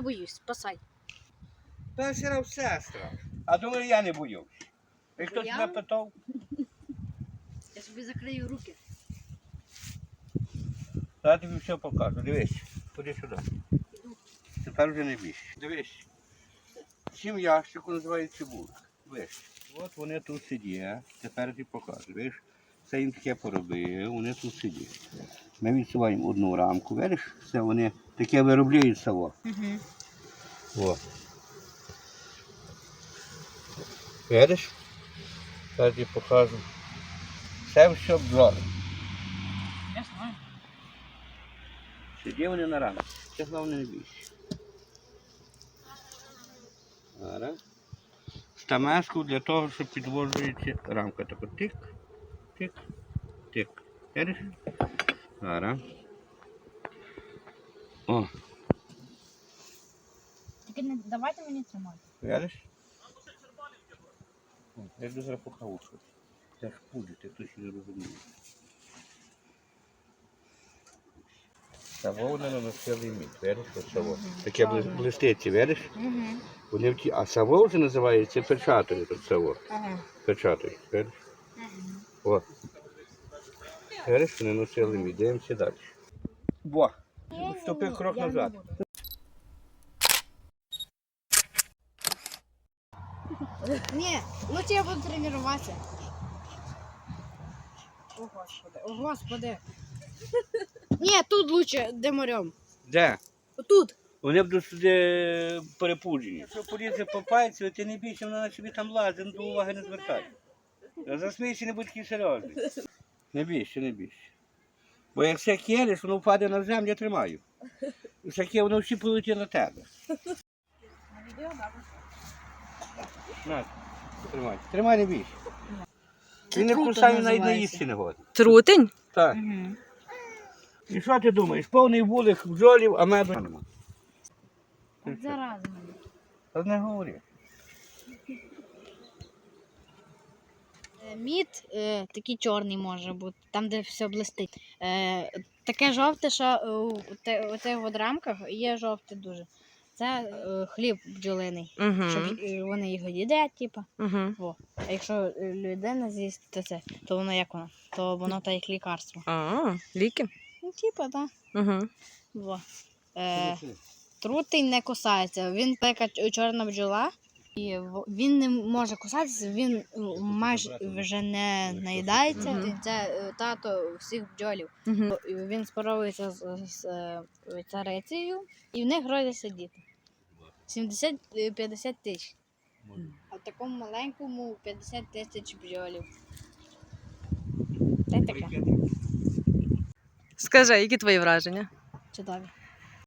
Я боюсь, спасай. Та все одно все страшно. А думаю, я не боюсь. І хто Я? тебе питав? Я собі закрию руки. Я тобі все покажу. Дивись, ходи сюди. Тепер вже не більше. Дивись. Сім ящику називають цибулка. Дивись. От вони тут сидять. Тепер тобі покажу. Дивись, це їм таке поробив, вони тут сидять. Ми відсуваємо одну рамку, видиш, це вони таке виробляють село. Угу. О. Видиш? Зараз я покажу. Це все бджоли. Я знаю. Сиді вони на рамці. Це головне не більше. Зараз. Стамеску для того, щоб підвожується рамка. Так от тик, тик, тик. Зараз. О, Тільки не давайте мені тримати. видиш? Я йду зараз покавушку. Це ж пудити, хтось не розуміє. Савовнено на цілий видиш, ось саво. Таке блис- блиститься, видиш? Угу. Вони в ті, а саво вже називається печатою тут саво. Ага. Печатою, видиш? О. Видиш, вони носили мід, дивимося далі. Во, ступи крок назад. Ні, лучше я буду тренуватися. О, Господи, о, Господи. Ні, тут лучше, де морем. Де? Отут. Вони будуть сюди перепуджені. Якщо поліція попається, ти не бійся, вона на собі там лазить, ну, до уваги не звертай. Засмійся, не будь такий серйозний. Не бійся, не бійся. Бо як все воно впаде на землю, я тримаю. І всяке воно всі полетить на тебе. На, тримай. Тримай, не бійся. Він не кусає навіть не називається. їсти не годен. Трутень? Так. І що ти думаєш? Повний вулик бджолів, а меду нема. Зараза. Та не говори. Мід е, такий чорний може бути, там, де все блистить. Е, таке жовте, що е, у от рамках є жовте дуже. Це е, хліб бджолиний, Угу. щоб е, вони його їдять, типу. Угу. Во. А якщо е, людина з'їсть то це, то воно як воно? То воно та як лікарство. А, ліки? Ну, типу, так. Угу. Во. Е, трутень не кусається. Він така чорна бджола. І він не може кусатися, він е, майже вже не наїдається. Мгм. Це е, тато всіх бджолів. Угу. Він спаровується з, з е, царицею, і в них родяться діти. 70-50 тисяч. А в такому маленькому 50 тисяч бджолів. Та й таке. Скажи, які твої враження? Чудові.